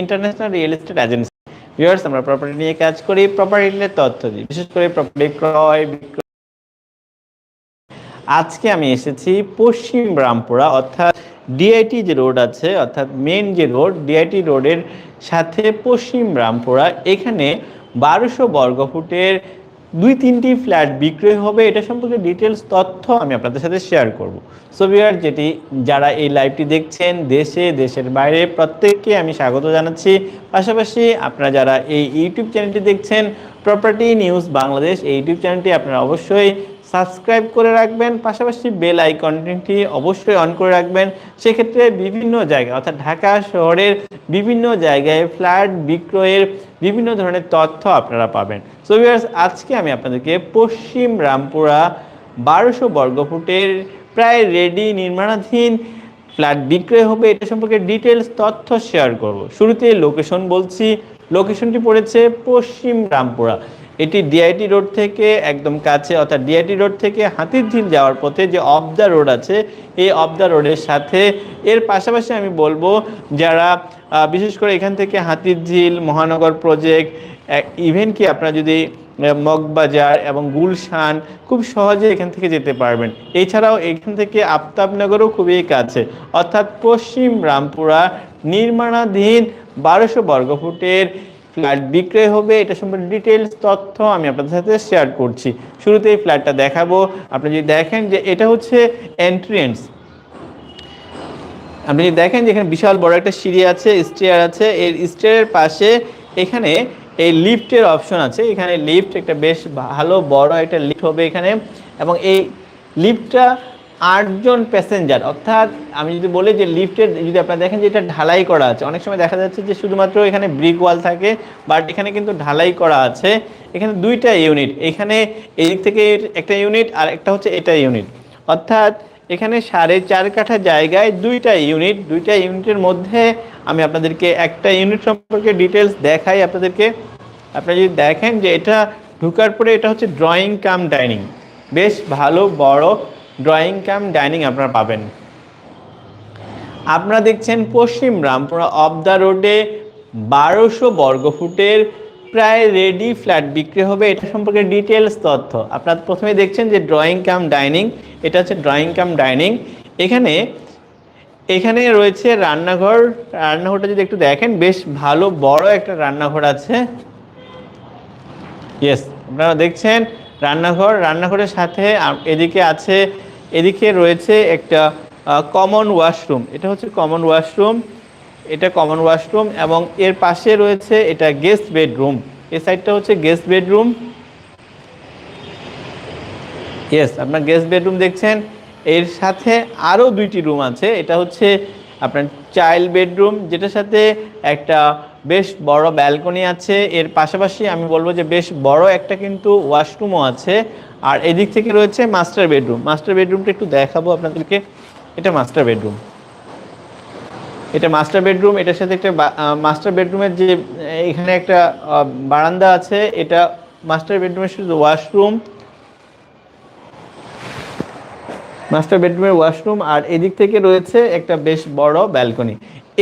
International real estate agency viewers আমরা property নিয়ে কাজ করি প্রপার্টি রিলেটেড তথ্য দিই, বিশেষ করে প্রপার্টি ক্রয়, বিক্রয়। আজকে আমি এসেছি পশ্চিম রামপুরা অর্থাৎ ডিআইটি যে রোড আছে, অর্থাৎ মেন যে রোড ডিআইটি রোডের সাথে পশ্চিম রামপুরা এখানে বারোশো বর্গফুটের দুই তিনটি ফ্ল্যাট বিক্রয় হবে, এটা সম্পর্কে ডিটেলস তথ্য আমি আপনাদের সাথে শেয়ার করব। সো বিহার যেটি যারা এই লাইভটি দেখছেন, দেশে, দেশের বাইরে, প্রত্যেককে আমি স্বাগত জানাচ্ছি। পাশাপাশি আপনারা যারা এই ইউটিউব চ্যানেলটি দেখছেন প্রপার্টি নিউজ বাংলাদেশ এই ইউটিউব চ্যানেলটি আপনারা অবশ্যই সাবস্ক্রাইব করে রাখবেন, পাশাপাশি বেল আইকনটি অবশ্যই অন করে রাখবেন। সেক্ষেত্রে বিভিন্ন জায়গায়, অর্থাৎ ঢাকা শহরের বিভিন্ন জায়গায় ফ্ল্যাট বিক্রয়ের বিভিন্ন ধরনের তথ্য আপনারা পাবেন। সো ভিউয়ার্স আজকে আমি আপনাদেরকে পশ্চিম রামপুরা বারোশো বর্গফুটের প্রায় রেডি নির্মাণাধীন ফ্ল্যাট বিক্রয় হবে। এটা সম্পর্কে ডিটেলস তথ্য শেয়ার করব। শুরুতে লোকেশন বলছি। লোকেশনটি পড়েছে পশ্চিম রামপুরা। এটি ডিআইটি রোড থেকে একদম কাছে, অর্থাৎ ডিআইটি রোড থেকে হাতিরঝিল যাওয়ার পথে যে অফ দ্য রোড আছে, এই অফ দ্য রোডের সাথে এর পাশাপাশি আমি বলব যারা বিশেষ করে এখান থেকে হাতিরঝিল মহানগর প্রজেক্ট ইভেন কি আপনারা যদি মগবাজার এবং গুলশান খুব সহজে এখান থেকে যেতে পারবেন। এছাড়াও এখান থেকে আফতাবনগরও খুবই কাছে, অর্থাৎ পশ্চিম রামপুরা নির্মাণাধীন বারোশো বর্গফুটের ফ্ল্যাট বিক্রয় হবে, এটা সম্পর্কে ডিটেলস তথ্য আমি আপনাদের সাথে শেয়ার করছি। শুরুতে এই ফ্ল্যাটটা দেখাবো। আপনি যদি দেখেন যে এটা হচ্ছে এন্ট্রেন্স আপনি যদি দেখেন যে এখানে বিশাল বড় একটা সিঁড়ি আছে স্টেয়ার আছে এর স্টেয়ারের পাশে এখানে এই লিফটের অপশন আছে। এখানে লিফট একটা বেশ ভালো, বড় একটা লিফট হবে এখানে। এবং এই লিফটটা আটজন প্যাসেঞ্জার অর্থাৎ আমি যদি বলি যে লিফটের যদি আপনারা দেখেন যে এটা ঢালাই করা আছে, অনেক সময় দেখা যাচ্ছে যে শুধুমাত্র এখানে ব্রিক ওয়াল থাকে বাট এখানে কিন্তু ঢালাই করা আছে। এখানে দুইটা ইউনিট এখানে এই দিক থেকে একটা ইউনিট আর একটা হচ্ছে এটা ইউনিট অর্থাৎ এখানে সাড়ে চার কাঠা জায়গায় দুইটা ইউনিট দুইটা ইউনিটের মধ্যে আমি আপনাদেরকে একটা ইউনিট সম্পর্কে ডিটেলস দেখাই আপনাদেরকে। আপনারা যদি দেখেন যে এটা ঢুকার পরে এটা হচ্ছে ড্রয়িং কাম ডাইনিং বেশ ভালো, বড় ড্রয়িং কাম ডাইনিং আপনারা পাবেন। আপনারা দেখছেন পশ্চিম রামপুরা অফ দ্য রোডে বারোশো বর্গফুটের প্রায় রেডি ফ্ল্যাট বিক্রি হবে। এটা সম্পর্কে ডিটেলস তথ্য। আপনারা প্রথমে দেখছেন যে ড্রয়িং কাম ডাইনিং এটা হচ্ছে ড্রয়িং কাম ডাইনিং এখানে এখানে রয়েছে রান্নাঘর। রান্নাঘরটা যদি একটু দেখেন, বেশ ভালো বড় একটা রান্নাঘর আছে। ইয়েস আপনারা দেখছেন রান্নাঘর। রান্নাঘরের সাথে এদিকে আছে এদিকে রয়েছে একটা কমন ওয়াশরুম এটা হচ্ছে কমন ওয়াশরুম এটা কমন ওয়াশরুম এবং এর পাশে রয়েছে এটা গেস্ট বেডরুম এই সাইডটা হচ্ছে গেস্ট বেডরুম ইয়েস আপনার গেস্ট বেডরুম দেখছেন। এর সাথে আরও দুইটি রুম আছে। এটা হচ্ছে আপনার চাইল্ড বেডরুম যেটার সাথে একটা বেশ বড় ব্যালকনি আছে। এর পাশাপাশি আমি বলব যে বেশ বড় একটা কিন্তু ওয়াশরুমও আছে। আর এদিক থেকে রয়েছে মাস্টার বেডরুম মাস্টার বেডরুমটা একটু দেখাবো আপনাদেরকে। এটা মাস্টার বেডরুম এটা মাস্টার বেডরুম এটার সাথে একটা মাস্টার বেডরুমের যে, এখানে একটা বারান্দা আছে, এটা মাস্টার বেডরুমের শুধু ওয়াশরুম মাস্টার বেডরুমের ওয়াশরুম আর এদিক থেকে রয়েছে একটা বেশ বড় ব্যালকনি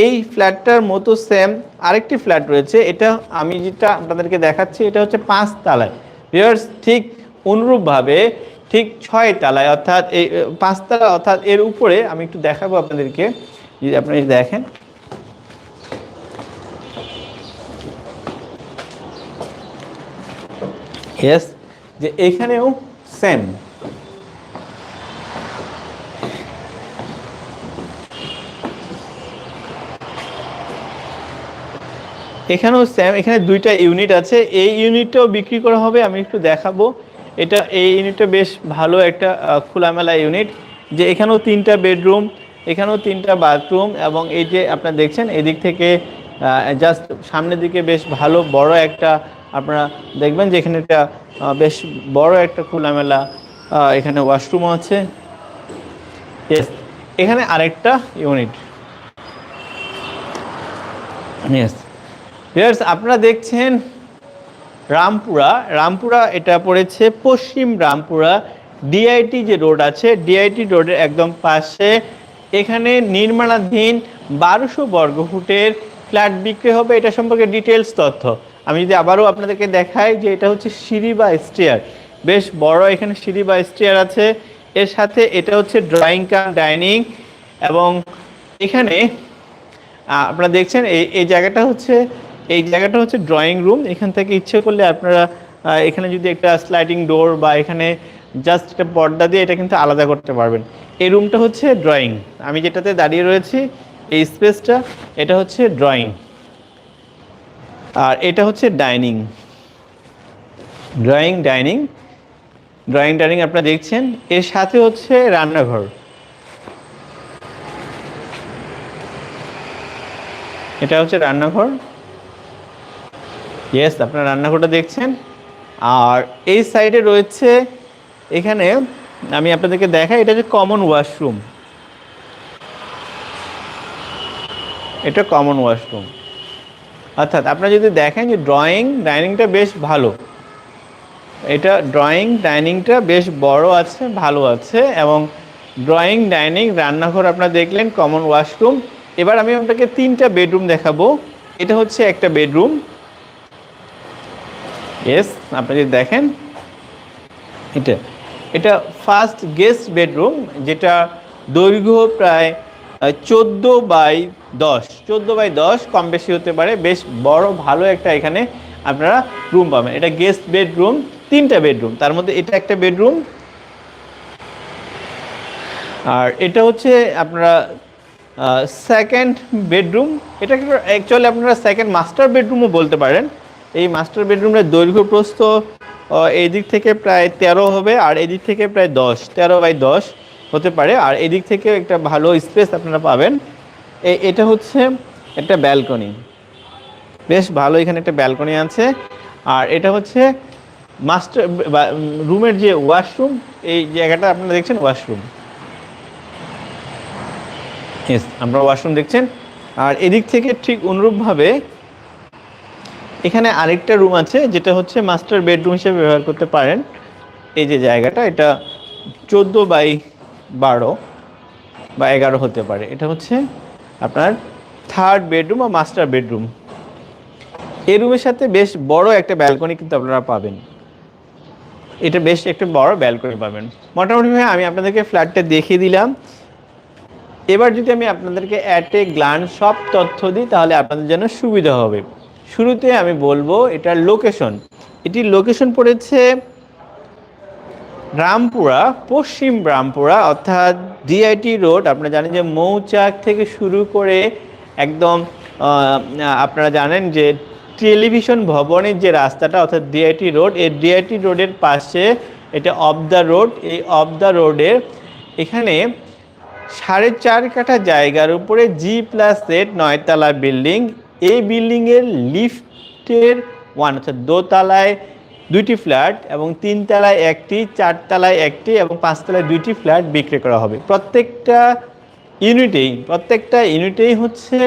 এই ফ্ল্যাটটার মতো সেম আরেকটি ফ্ল্যাট রয়েছে। এটা আমি যেটা আপনাদেরকে দেখাচ্ছি, এটা হচ্ছে পাঁচ তালায় ভিউয়ার্স ঠিক অনুরূপভাবে ঠিক ছয় তালায়, অর্থাৎ এই পাঁচতলা অর্থাৎ এর উপরে আমি একটু দেখাবো আপনাদেরকে। যদি আপনারা দেখেন। ইয়েস যে এখানেও সেম এখানেও স্যাম এখানে দুইটা ইউনিট আছে। এই ইউনিটটাও বিক্রি করা হবে, আমি একটু দেখাবো। এটা এই ইউনিটটা বেশ ভালো একটা খোলামেলা ইউনিট যে এখানেও তিনটা বেডরুম এখানেও তিনটা বাথরুম এবং এই যে আপনারা দেখছেন, এদিক থেকে জাস্ট সামনের দিকে বেশ ভালো, বড় একটা আপনারা দেখবেন যে এখানে একটা বেশ বড় একটা খোলামেলা এখানে ওয়াশরুমও আছে। এখানে আরেকটা ইউনিট আপনারা দেখছেন রামপুরা রামপুরা এটা পড়েছে পশ্চিম রামপুরা ডিআইটি যে রোড আছে ডিআইটি রোডের একদম পাশে। এখানে নির্মাণাধীন বারোশো বর্গফুটের ফ্ল্যাট বিক্রি হবে, এটা সম্পর্কে ডিটেলস তথ্য। আমি যদি আবারও আপনাদেরকে দেখাই যে এটা হচ্ছে সিঁড়ি বা স্টেয়ার। বেশ বড় এখানে সিঁড়ি বা স্টেয়ার আছে। এর সাথে এটা হচ্ছে ড্রয়িং কাম, ডাইনিং এবং এখানে আপনারা দেখছেন, এই এই জায়গাটা হচ্ছে এই জায়গাটা হচ্ছে ড্রয়িং রুম এখান থেকে ইচ্ছে করলে আপনারা এখানে যদি একটা স্লাইডিং ডোর বা এখানে জাস্ট একটা পর্দা দিয়ে এটা কিন্তু আলাদা করতে পারবেন। এই রুমটা হচ্ছে ড্রয়িং আমি যেটাতে দাঁড়িয়ে রয়েছি, এই স্পেসটা এটা হচ্ছে ড্রয়িং আর এটা হচ্ছে dining drawing dining drawing dining আপনারা দেখছেন। এর সাথে হচ্ছে রান্নাঘর। এটা হচ্ছে রান্নাঘর। ইয়েস আপনার রান্নাঘরটা দেখছেন। আর এই সাইডে রয়েছে, এখানে আমি আপনাদেরকে দেখাই, এটা হচ্ছে কমন ওয়াশরুম এটা কমন ওয়াশরুম অর্থাৎ আপনারা যদি দেখেন যে ড্রয়িং ডাইনিংটা বেশ ভালো। এটা ড্রয়িং ডাইনিংটা বেশ বড় আছে, ভালো আছে, এবং ড্রয়িং ডাইনিং রান্নাঘর আপনারা দেখলেন কমন ওয়াশরুম এবার আমি আপনাকে তিনটা বেডরুম দেখাবো। এটা হচ্ছে একটা বেডরুম ইয়েস আপনি যদি দেখেন, এটা এটা ফার্স্ট গেস্ট বেডরুম যেটা দৈর্ঘ্য প্রায় চোদ্দ বাই দশ। চোদ্দ বাই দশ, কম বেশি হতে পারে, বেশ বড়, ভালো একটা এখানে আপনারা রুম পাবেন। এটা গেস্ট বেডরুম তিনটা বেডরুম তার মধ্যে এটা একটা বেডরুম আর এটা হচ্ছে আপনারা সেকেন্ড বেডরুম এটা অ্যাকচুয়ালি আপনারা সেকেন্ড মাস্টার বেডরুমও বলতে পারেন। এই মাস্টার বেডরুমের দৈর্ঘ্য প্রস্থ দিক থেকে প্রায় তেরো হবে আর এদিক থেকে প্রায় দশ, তেরো বাই দশ হতে পারে। আর এদিক দিক থেকে একটা ভালো স্পেস আপনারা পাবেন। এটা হচ্ছে একটা ব্যালকনি বেশ ভালো এখানে একটা ব্যালকনি আছে। আর এটা হচ্ছে মাস্টার রুমের যে ওয়াশরুম এই জায়গাটা আপনারা দেখছেন ওয়াশরুম আমরা ওয়াশরুম দেখছেন। আর এদিক থেকে ঠিক অনুরূপভাবে এখানে আরেকটা রুম আছে, যেটা হচ্ছে মাস্টার বেডরুম হিসেবে ব্যবহার করতে পারেন। এই যে জায়গাটা, এটা চোদ্দ বাই বারো বা এগারো হতে পারে। এটা হচ্ছে আপনার থার্ড বেডরুম বা মাস্টার বেডরুম এই রুমের সাথে বেশ বড় একটা ব্যালকনি কিন্তু আপনারা পাবেন। এটা বেশ একটা বড় ব্যালকনি পাবেন। মোটামুটিভাবে আমি আপনাদেরকে ফ্ল্যাটটা দেখিয়ে দিলাম। এবার যদি আমি আপনাদেরকে অ্যাট এ গ্লান সব তথ্য দিই, তাহলে আপনাদের জন্য সুবিধা হবে। শুরুতে আমি বলব এটার লোকেশন এটির লোকেশন পড়েছে রামপুরা, পশ্চিম রামপুরা, অর্থাৎ ডিআইটি রোড আপনারা জানেন যে মৌচাক থেকে শুরু করে একদম আপনারা জানেন যে টেলিভিশন ভবনের যে রাস্তাটা, অর্থাৎ ডিআইটি রোড এই ডিআইটি রোডের পাশে এটা অফ দ্য রোড এই অফ দ্য রোডের এখানে সাড়ে চার কাঠা জায়গার উপরে জি প্লাস সেট নয়তলা বিল্ডিং এই বিল্ডিংয়ের লিফটের ওয়ান অর্থাৎ দোতলায় দুইটি ফ্ল্যাট এবং তিনতলায় একটি, চারতলায় একটি এবং পাঁচতলায় দুইটি ফ্ল্যাট বিক্রি করা হবে। প্রত্যেকটা ইউনিটেই প্রত্যেকটা ইউনিটেই হচ্ছে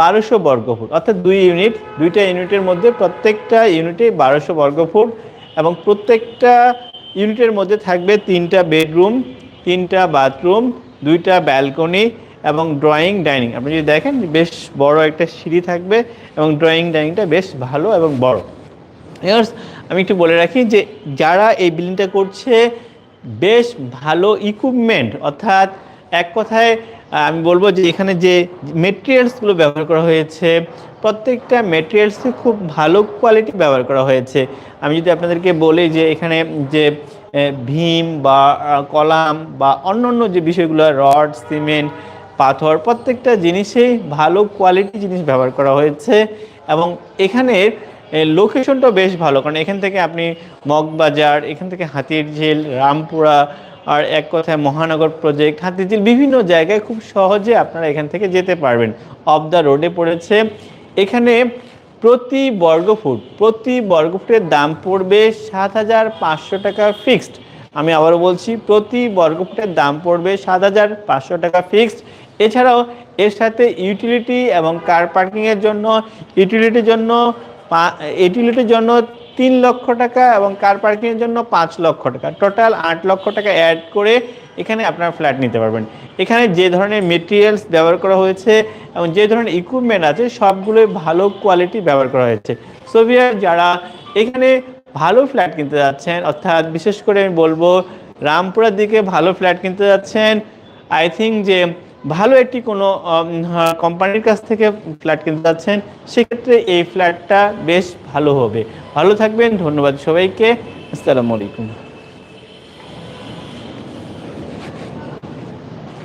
বারোশো বর্গফুট অর্থাৎ দুই ইউনিট, দুইটা ইউনিটের মধ্যে প্রত্যেকটা ইউনিটে বারোশো বর্গফুট এবং প্রত্যেকটা ইউনিটের মধ্যে থাকবে তিনটা বেডরুম, তিনটা বাথরুম, দুইটা ব্যালকনি এবং ড্রয়িং ডাইনিং আপনি যদি দেখেন বেশ বড় একটা সিঁড়ি থাকবে এবং ড্রয়িং ডাইনিংটা বেশ ভালো এবং বড়। Viewers, আমি একটু বলে রাখি যে যারা এই বিল্ডিংটা করছে বেশ ভালো ইকুইপমেন্ট অর্থাৎ এক কথায় আমি বলব যে এখানে যে মেটেরিয়ালসগুলো ব্যবহার করা হয়েছে প্রত্যেকটা মেটেরিয়ালসে খুব ভালো কোয়ালিটি ব্যবহার করা হয়েছে। আমি যদি আপনাদেরকে বলি যে এখানে যে ভীম বা কলাম বা অন্য অন্য যে বিষয়গুলো রড সিমেন্ট পাথর প্রত্যেকটা জিনিসেই ভালো কোয়ালিটি জিনিস ব্যবহার করা হয়েছে এবং এখানের লোকেশনটা বেশ ভালো। কারণ এখান থেকে আপনি মগবাজার, এখান থেকে হাতির ঝিল রামপুরা, আর এক কথায় মহানগর প্রজেক্ট হাতির ঝিল বিভিন্ন জায়গায় খুব সহজে আপনারা এখান থেকে যেতে পারবেন। অফ দ্য রোডে পড়েছে। এখানে প্রতি বর্গফুট প্রতি বর্গফুটের দাম পড়বে সাত হাজার পাঁচশো টাকা ফিক্সড আমি আবারও বলছি, প্রতি বর্গফুটের দাম পড়বে সাত হাজার পাঁচশো টাকা ফিক্সড এছাড়াও এর সাথে ইউটিলিটি এবং কার পার্কিংয়ের জন্য ইউটিলিটির জন্য ইউটিলিটির জন্য তিন লক্ষ টাকা এবং কার পার্কিংয়ের জন্য পাঁচ লক্ষ টাকা। টোটাল আট লক্ষ টাকা অ্যাড করে এখানে আপনার ফ্ল্যাট নিতে পারবেন। এখানে যে ধরনের মেটেরিয়ালস ব্যবহার করা হয়েছে এবং যে ধরনের ইকুইপমেন্ট আছে, সবগুলোই ভালো কোয়ালিটি ব্যবহার করা হয়েছে। সোভিয়ার যারা এখানে ভালো ফ্ল্যাট কিনতে যাচ্ছেন, অর্থাৎ বিশেষ করে আমি বলব, রামপুরার দিকে ভালো ফ্ল্যাট কিনতে যাচ্ছেন আই থিঙ্ক যে ভালো একটি কোনো কোম্পানির কাছ থেকে ফ্ল্যাট কিনতে যাচ্ছেন, সেক্ষেত্রে এই ফ্ল্যাটটা বেশ ভালো হবে। ভালো থাকবেন, ধন্যবাদ সবাইকে, আসসালামু আলাইকুম।